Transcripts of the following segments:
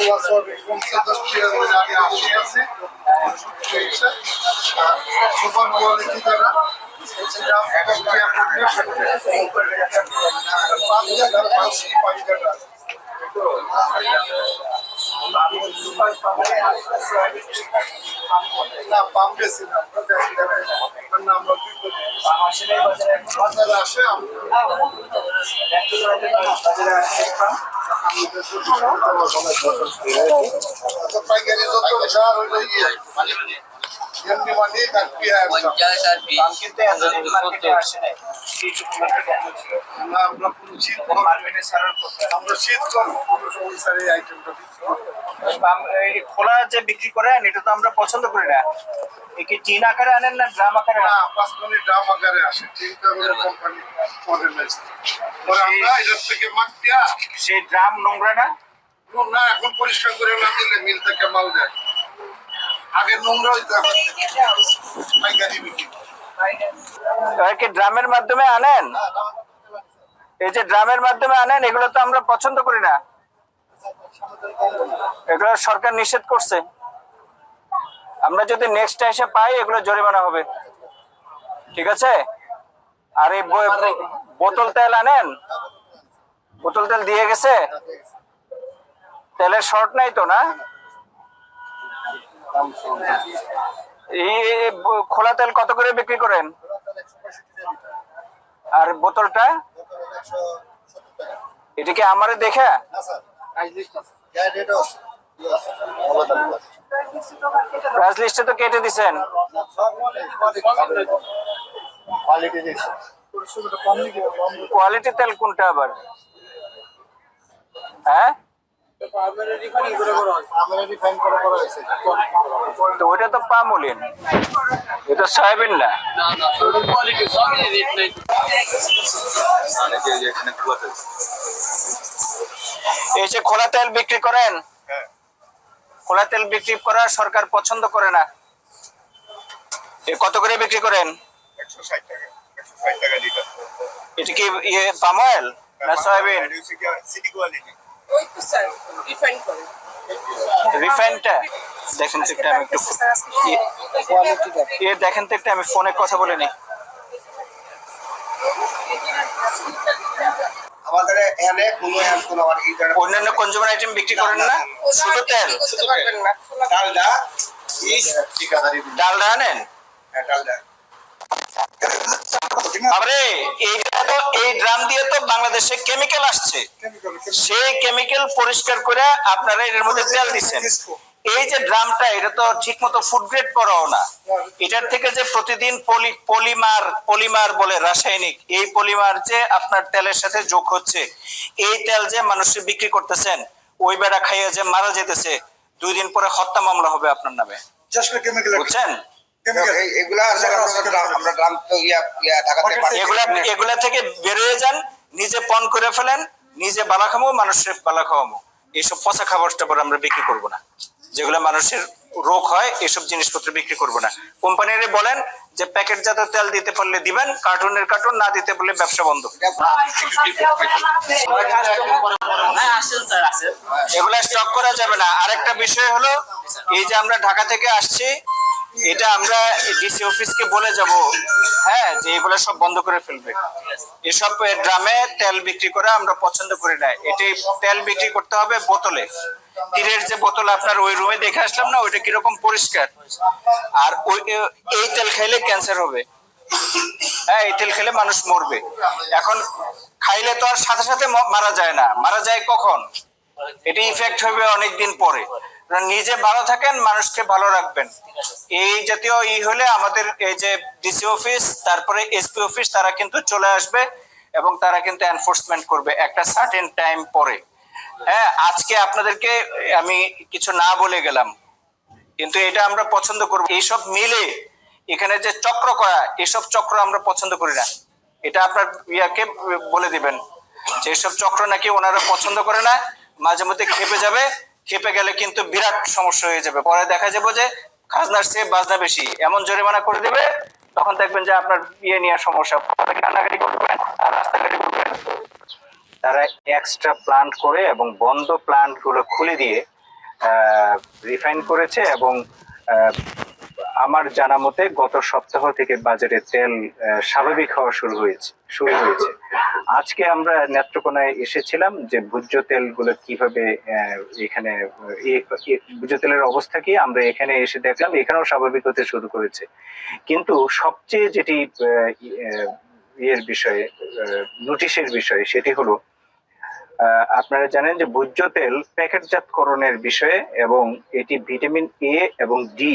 Plus পঞ্চাশ টাকা আশি আছে সুপার কোয়ালিটি দ্বারা না পাম্প বেশি না আমরা আসে আমরা আমরা শীত করব কোনো সমস্যার এই আইটেমটা বিক্রি খোলা যে বিক্রি করেন এটা তো আমরা পছন্দ করি না। কি টিন আকারে আনেন না ড্রাম আকারে না পাঁচ মিনিট ড্রাম আকারে আসে। চিন্তা করে কোম্পানি মডেল আছে আমরা এটার থেকে মাটিয়া সেই ড্রাম নোংরা না? না এখন পরিষ্কার করে না দিলে মিল থেকে মাল দেয় আগে নোংরা হইতে হবে পাইকারি বিক্রি। কি ড্রামের মাধ্যমে আনেন? এই যে ড্রামের মাধ্যমে আনেন এগুলো তো আমরা পছন্দ করি না। এগুলো সরকার নিষেধ করছে। আমরা যদি নেক্সট এসে পাই, এগুলো জরিমানা হবে। ঠিক আছে? আর এই বোতল তেল আনেন? বোতল তেল দিয়ে গেছে? তেলের শর্ট নাই তো না? এই খোলা তেল কত করে বিক্রি করেন? আর বোতলটা? এটা কি আমারে দেখে? প্রাইস লিস্টে তো কেটে দিছেন। কোয়ালিটি তেল কোনটা আবার? হ্যাঁ? তো ওইটা তো পামোলিন। এটা সয়াবিন না। না না কোয়ালিটি সব রেট নাই। এই যে খোলা তেল বিক্রি করেন খোলা তেল বিক্রি করা সরকার পছন্দ করে না। কত করে বিক্রি করেন? এটা কি ইয়ে পাম অয়েল না সয়াবিন? সিটি কোয়ালিটি ওই তো স্যার রিফাইন করে। রিফাইনটা? দেখেন তো আমি একটু ইয়ে দেখেন তো একটা আমি ফোনে কথা বলে নিই। আমাদের এখানে কোনো কোনো এই অন্যান্য কনজিউমার আইটেম বিক্রি করেন না? শুধু তেল? করতে পারবেন না খোলা ডালডা ডালডা আনেন? হ্যাঁ, ডালডা। আরে এইটা তো এই ড্রাম দিয়ে তো বাংলাদেশে কেমিক্যাল আসছে। সেই কেমিক্যাল পরিষ্কার করে আপনারা এর মধ্যে তেল দিচ্ছেন। এই যে ড্রামটা এটা তো ঠিক মতো ফুড গ্রেড করাও না। এটার থেকে যে প্রতিদিন পলি পলিমার পলিমার বলে রাসায়নিক এই পলিমার যে আপনার তেলের সাথে যোগ হচ্ছে এই তেল যে মানুষের বিক্রি করতেছেন ওই বেড়া খাইয়ে যে মারা যেতেছে দুই দিন পরে হত্যা মামলা হবে আপনার নামে। বুঝছেন? এগুলা আসলে আমরা ড্রাম- আমরা ড্রাম তো ইয়া ইয়া ঢাকাতে পাঠাই। এগুলা এগুলা থেকে বেরোয় যান নিজে পণ করে ফেলেন নিজে বালা খামো মানুষের বালা খাওয়ামো। এইসব পচা খাবার টাবার আমরা বিক্রি করব না। যেগুলো মানুষের রোগ হয় এসব জিনিসপত্র বিক্রি করব না। কোম্পানিরে বলেন যে প্যাকেট প্যাকেটজাত তেল দিতে পারলে দিবেন কার্টুনের কার্টুন না দিতে পারলে ব্যবসা বন্ধ। হ্যাঁ এগুলা স্টক করা যাবে না। আরেকটা বিষয় হলো এই যে আমরা ঢাকা থেকে আসছি এটা আমরা ডিসি অফিসকে বলে যাব হ্যাঁ যে এগুলো সব বন্ধ করে ফেলবে। এসব ড্রামে তেল বিক্রি করা আমরা পছন্দ করি না। এটি তেল বিক্রি করতে হবে বোতলে। তীরের যে বোতল আপনার ওই রুমে দেখে আসলাম না, ওইটা কীরকম পরিষ্কার? আর ওই এই তেল খাইলে ক্যান্সার হবে। হ্যাঁ এই তেল খেলে মানুষ মরবে। এখন খাইলে তো আর সাথে সাথে মারা যায় না। মারা যায় কখন? এটি ইফেক্ট হবে অনেক দিন পরে নিজে ভালো থাকেন, মানুষকে ভালো রাখবেন। এই জাতীয় ই হলে আমাদের এই যে ডিসি অফিস তারপরে এসপি অফিস তারা কিন্তু চলে আসবে এবং তারা কিন্তু এনফোর্সমেন্ট করবে একটা সার্টেন টাইম পরে। হ্যাঁ আজকে আপনাদেরকে আমি কিছু না বলে গেলাম, কিন্তু এটা আমরা পছন্দ করব। এইসব মিলে এখানে যে চক্র করা, এসব চক্র আমরা পছন্দ করি না। এটা আপনার ইয়াকে বলে দিবেন যে এসব চক্র নাকি ওনারা পছন্দ করে না, মাঝে মধ্যে খেপে যাবে, খেপে গেলে কিন্তু বিরাট সমস্যা হয়ে যাবে। পরে দেখা যাবে যে খাজনার চেয়ে বাজনা বেশি। এমন জরিমানা করে দেবে, তখন দেখবেন যে আপনার ইয়ে নিয়ে সমস্যা কান্নাকাটি করবেন আর রাস্তাঘাটি তারা এক্সট্রা প্লান্ট করে এবং বন্ধ প্লান্টগুলো খুলে দিয়ে রিফাইন করেছে এবং আমার জানা মতে গত সপ্তাহ থেকে বাজারে তেল স্বাভাবিক হওয়া শুরু হয়েছে শুরু হয়েছে। আজকে আমরা নেত্রকোনায় এসেছিলাম যে ভোজ্য তেলগুলো কীভাবে এখানে ভোজ্য তেলের অবস্থা কি, আমরা এখানে এসে দেখলাম, এখানেও স্বাভাবিক হতে শুরু করেছে। কিন্তু সবচেয়ে যেটি বিষয়ে নোটিশের বিষয়ে, সেটি হলো আপনারা জানেন যে ভোজ্য তেল প্যাকেটজাতকরণের বিষয়ে এবং এটি ভিটামিন এ এবং ডি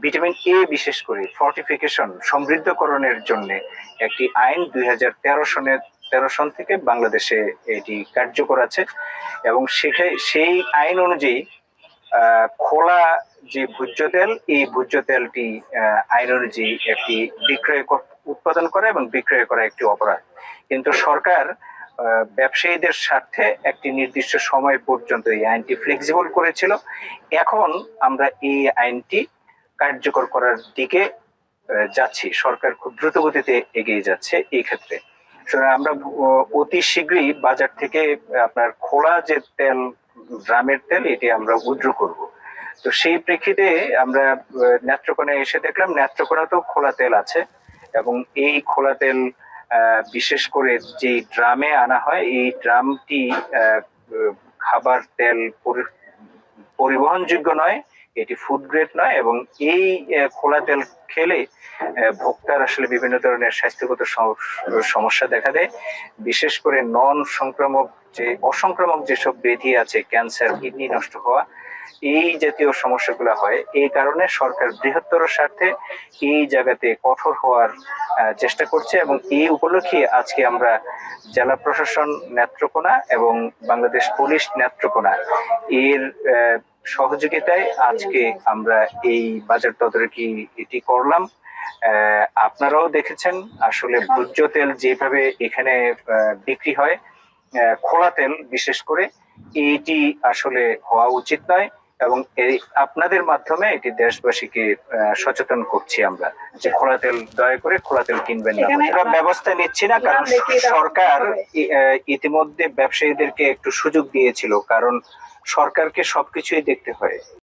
ভিটামিন এ বিশেষ করে ফর্টিফিকেশন সমৃদ্ধকরণের জন্য একটি আইন দুই হাজার তেরো সনের তেরো সন থেকে বাংলাদেশে এটি কার্যকর আছে এবং সেখানে সেই আইন অনুযায়ী খোলা যে ভোজ্য তেল, এই ভোজ্য তেলটি আইন অনুযায়ী একটি বিক্রয় কর- উৎপাদন করা এবং বিক্রয় করা একটি অপরাধ। কিন্তু সরকার ব্যবসায়ীদের স্বার্থে একটি নির্দিষ্ট সময় পর্যন্ত এই আইনটি ফ্লেক্সিবল করেছিল। এখন আমরা এই আইনটি কার্যকর করার দিকে যাচ্ছি। সরকার খুব দ্রুত গতিতে এগিয়ে যাচ্ছে এই ক্ষেত্রে। আমরা অতি শীঘ্রই বাজার থেকে, আপনার খোলা যে তেল ড্রামের তেল, এটি আমরা উইথড্র করব। তো সেই প্রেক্ষিতে আমরা নেত্রকোনায় এসে দেখলাম, নেত্রকোনাতেও খোলা তেল আছে। এবং এই খোলা তেল বিশেষ করে যে ড্রামে আনা হয়, এই ড্রামটি খাবার তেল পরিবহনযোগ্য নয়, এটি ফুড গ্রেড নয় এবং এই খোলা তেল খেলে ভোক্তার আসলে বিভিন্ন ধরনের স্বাস্থ্যগত সমস্যা দেখা দেয়। বিশেষ করে নন সংক্রামক যে, অসংক্রামক যেসব ব্যাধি আছে, ক্যান্সার, কিডনি নষ্ট হওয়া এই জাতীয় সমস্যাগুলো হয়। এই কারণে সরকার বৃহত্তর স্বার্থে এই জায়গাতে কঠোর হওয়ার চেষ্টা করছে এবং এই উপলক্ষে আজকে আমরা জেলা প্রশাসন নেত্রকোনা এবং বাংলাদেশ পুলিশ নেত্রকোনা এর সহযোগিতায় আজকে আমরা এই বাজার তদারকি এটি করলাম। আপনারাও দেখেছেন আসলে ভোজ্য তেল যেভাবে এখানে বিক্রি হয় খোলা তেল বিশেষ করে এইটি আসলে হওয়া উচিত নয়। এবং এই আপনাদের মাধ্যমে এটি দেশবাসীকে আহ, সচেতন করছি আমরা যে খোলা তেল দয়া করে খোলা তেল কিনবেন না। আমরা ব্যবস্থা নিচ্ছি না কারণ সরকার ইতিমধ্যে ব্যবসায়ীদেরকে একটু সুযোগ দিয়েছিল কারণ সরকারকে সবকিছুই দেখতে হয়।